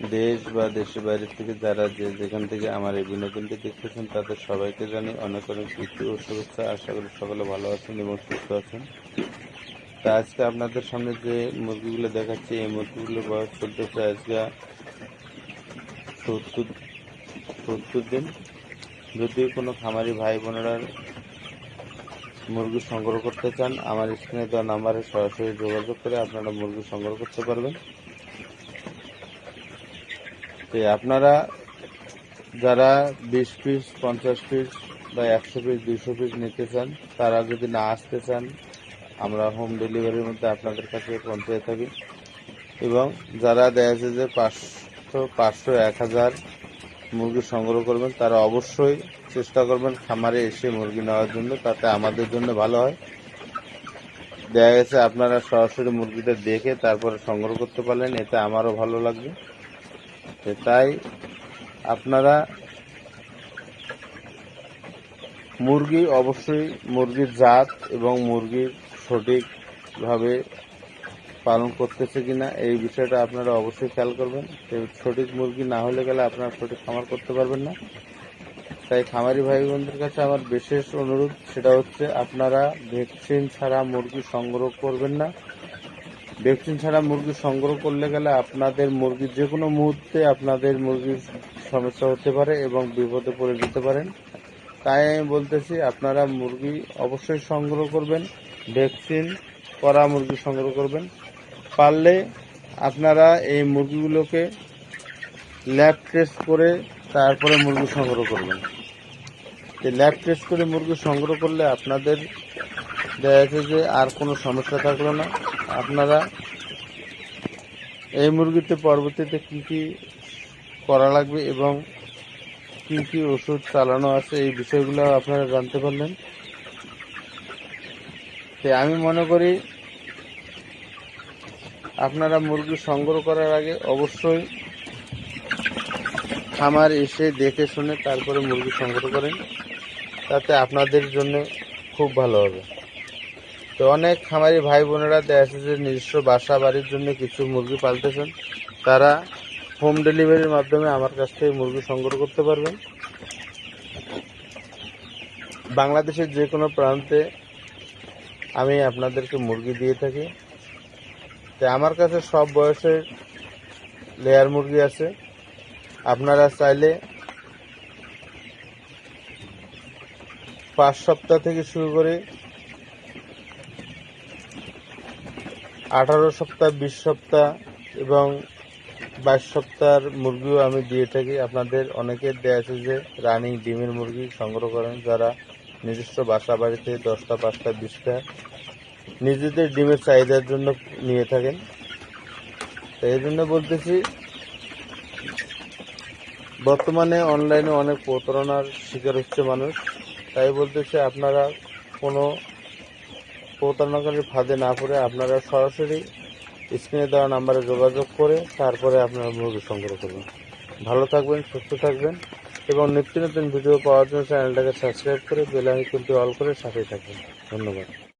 দেশ বা দেশের বাইরে থেকে যারা যে যেখান থেকে আমার এই বিনোদনটি দেখতেছেন, তাদের সবাইকে জানি অনেক অনেক প্রীতি ও শুভেচ্ছা। আশা করি সকলে ভালো আছেন এবং সুস্থ আছেন। তা আজকে আপনাদের সামনে যে মুরগিগুলো দেখাচ্ছি, এই মুরগিগুলোর বয়স চলতেছে আজকে সত্তর সত্তর দিন। যদি কোনো খামারি ভাই বোনেরা মুরগি সংগ্রহ করতে চান, আমার স্ক্রিনে দেওয়া নাম্বারে সরাসরি যোগাযোগ করে আপনারা মুরগি সংগ্রহ করতে পারবেন। তো আপনারা যারা বিশ পিস পঞ্চাশ পিস বা একশো পিস দুইশো পিস নিতে চান, তারা যদি না আসতে চান, আমরা হোম ডেলিভারির মধ্যে আপনাদের কাছে পৌঁছে থাকি। এবং যারা দেখা যাচ্ছে যে পাঁচশো পাঁচশো এক হাজার মুরগি সংগ্রহ করবেন, তারা অবশ্যই চেষ্টা করবেন খামারে এসে মুরগি নেওয়ার জন্য, তাতে আমাদের জন্য ভালো হয়। দেখা গেছে আপনারা সরাসরি মুরগিটা দেখে তারপরে সংগ্রহ করতে পারলেন, এতে আমারও ভালো লাগবে। তাই আপনারা মুরগি অবশ্যই মুরগির জাত এবং মুরগির সঠিকভাবে পালন করতেছে কিনা এই বিষয়টা আপনারা অবশ্যই খেয়াল করবেন। সঠিক মুরগি না হলে গেলে আপনারা সঠিক খামার করতে পারবেন না। তাই খামারি ভাই বোনদের কাছে আমার বিশেষ অনুরোধ, সেটা হচ্ছে আপনারা ভ্যাকসিন ছাড়া মুরগি সংগ্রহ করবেন না। ভ্যাকসিন ছাড়া মুরগি সংগ্রহ করলে গেলে আপনাদের মুরগি যে কোনো মুহূর্তে আপনাদের মুরগির সমস্যা হতে পারে এবং বিপদে পড়ে যেতে পারেন। তাই আমি বলতেছি, আপনারা মুরগি অবশ্যই সংগ্রহ করবেন, ভ্যাকসিন করা মুরগি সংগ্রহ করবেন। পারলে আপনারা এই মুরগিগুলোকে ল্যাব টেস্ট করে তারপরে মুরগি সংগ্রহ করবেন। এই ল্যাব টেস্ট করে মুরগি সংগ্রহ করলে আপনাদের দেখা যাচ্ছে যে আর কোনো সমস্যা থাকল না। আপনারা এই মুরগিতে পরবর্তীতে কি কি করা লাগবে এবং কি কি ওষুধ চালানো আছে, এই বিষয়গুলো আপনারা জানতে পারলেন। তো আমি মনে করি আপনারা মুরগি সংগ্রহ করার আগে অবশ্যই খামার এসে দেখে শুনে তারপরে মুরগি সংগ্রহ করেন, তাতে আপনাদের জন্য খুব ভালো হবে। তো অনেক খামারি ভাই বোনেরা দেখা যে নিজস্ব বাসা বাড়ির জন্য কিছু মুরগি পালতেছেন। তারা হোম ডেলিভারির মাধ্যমে আমার কাছ থেকে মুরগি সংগ্রহ করতে পারবেন। বাংলাদেশের যে কোনো প্রান্তে আমি আপনাদেরকে মুরগি দিয়ে থাকি। তো আমার কাছে সব বয়সের লেয়ার মুরগি আছে। আপনারা চাইলে পাঁচ সপ্তাহ থেকে শুরু করে আঠারো সপ্তাহ, বিশ সপ্তাহ এবং বাইশ সপ্তাহের মুরগিও আমি দিয়ে থাকি। আপনাদের অনেকের দেয়া আছে যে রানিং ডিমের মুরগি সংগ্রহ করেন যারা নিজস্ব বাসা বাড়িতে দশটা, পাঁচটা, বিশটা নিজেদের ডিমের চাহিদার জন্য নিয়ে থাকেন। এই জন্য বলতেছি, বর্তমানে অনলাইনে অনেক প্রতারণার শিকার হচ্ছে মানুষ। তাই বলতেছি, আপনারা কোনো প্রতারণাকারীর ফাঁদে না পড়ে আপনারা সরাসরি স্ক্রিনে দেওয়া নাম্বারে যোগাযোগ করে তারপরে আপনারা মুরগি সংগ্রহ করবেন। ভালো থাকবেন, সুস্থ থাকবেন এবং নিত্য নতুন ভিডিও পাওয়ার জন্য চ্যানেলটাকে সাবস্ক্রাইব করে বেল আইকনটি অল করে সাথেই থাকবেন। ধন্যবাদ।